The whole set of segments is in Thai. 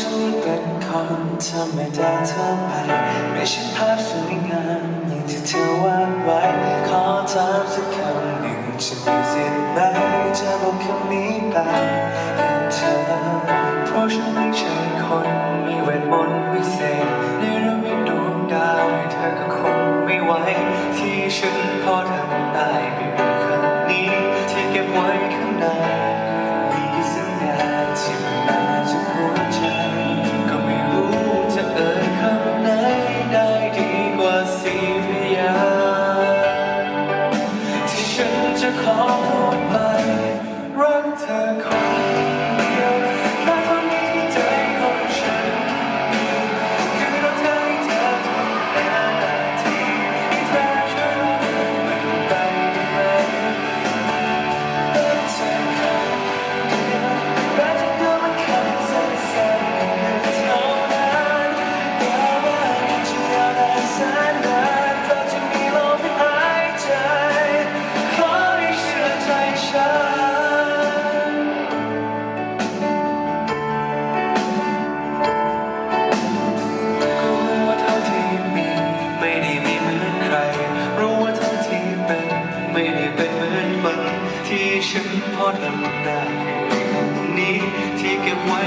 ฉันเป็นคนธรรมดาทั่ไป ไม่ใช่ภาพสวยงามอย่างที่เธอวาดไว้ ขอถามสักคำหนึ่งฉันมีสิทธิ์ไหมจะบอกคำนี้ไปแทนเธอเพราะฉันไม่ใช่ to call ฉันพอทำได้นี้ที่เก็บไว้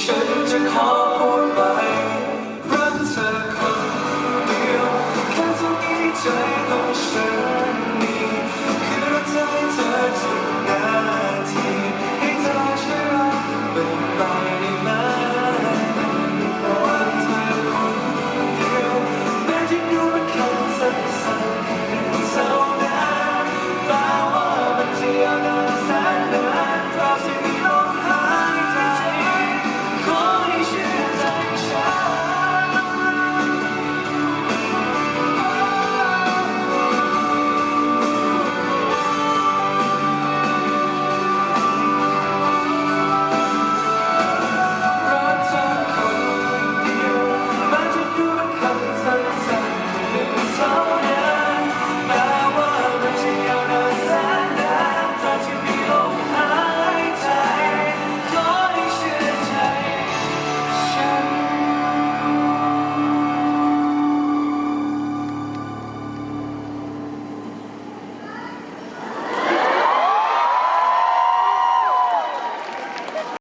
ฉันจะขอพูดไปรักเธอคนเดียวแค่เท่นี้ใจต้องฉัน